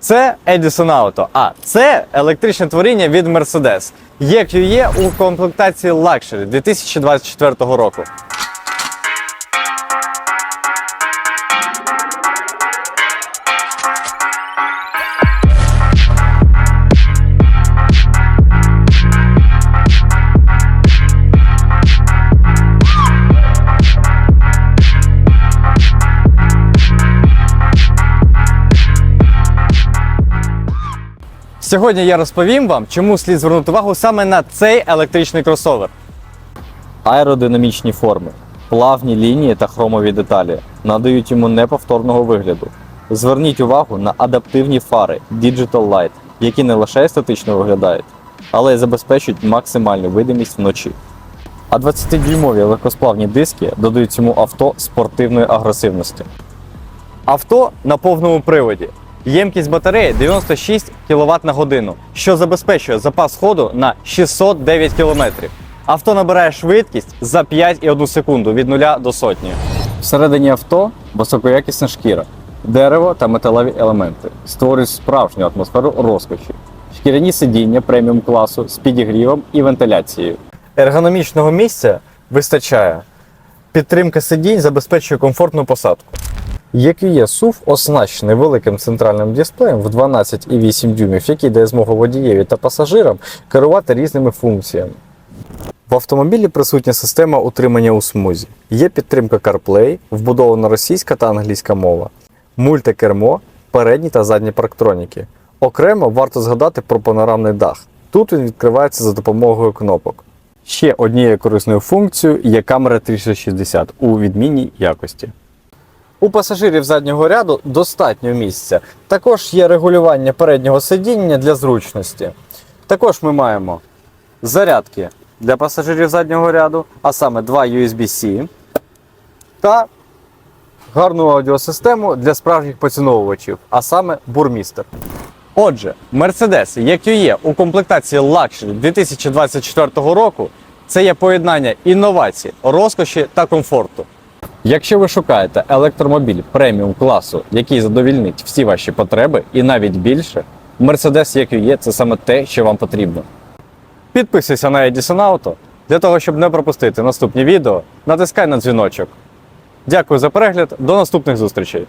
Це Edison Auto, а це електричне творіння від Mercedes. EQE у комплектації Luxury 2024 року. Сьогодні я розповім вам, чому слід звернути увагу саме на цей електричний кросовер. Аеродинамічні форми, плавні лінії та хромові деталі надають йому неповторного вигляду. Зверніть увагу на адаптивні фари Digital Light, які не лише естетично виглядають, але й забезпечують максимальну видимість вночі. А 20-дюймові легкосплавні диски додають цьому авто спортивної агресивності. Авто на повному приводі. Ємкість батареї 96 кВт на годину, що забезпечує запас ходу на 609 км. Авто набирає швидкість за 5,1 секунду від 0 до сотні. Всередині авто високоякісна шкіра, дерево та металеві елементи створюють справжню атмосферу розкоші. Шкіряні сидіння преміум класу з підігрівом і вентиляцією. Ергономічного місця вистачає. Підтримка сидінь забезпечує комфортну посадку. EQE SUV оснащений великим центральним дисплеєм в 12,8 дюймів, який дає змогу водієві та пасажирам керувати різними функціями. В автомобілі присутня система утримання у смузі. Є підтримка CarPlay, вбудована російська та англійська мова, мультикермо, передні та задні парктроніки. Окремо варто згадати про панорамний дах. Тут він відкривається за допомогою кнопок. Ще однією корисною функцією є камера 360 у відмінній якості. У пасажирів заднього ряду достатньо місця. Також є регулювання переднього сидіння для зручності. Також ми маємо зарядки для пасажирів заднього ряду, а саме два USB-C та гарну аудіосистему для справжніх поціновувачів, а саме бурмістер. Отже, Mercedes EQE у комплектації Luxury 2024 року це є поєднання інновацій, розкоші та комфорту. Якщо ви шукаєте електромобіль преміум класу, який задовільнить всі ваші потреби і навіть більше, Mercedes EQE – це саме те, що вам потрібно. Підписуйся на Edison Auto. Для того, щоб не пропустити наступні відео, натискай на дзвіночок. Дякую за перегляд, до наступних зустрічей!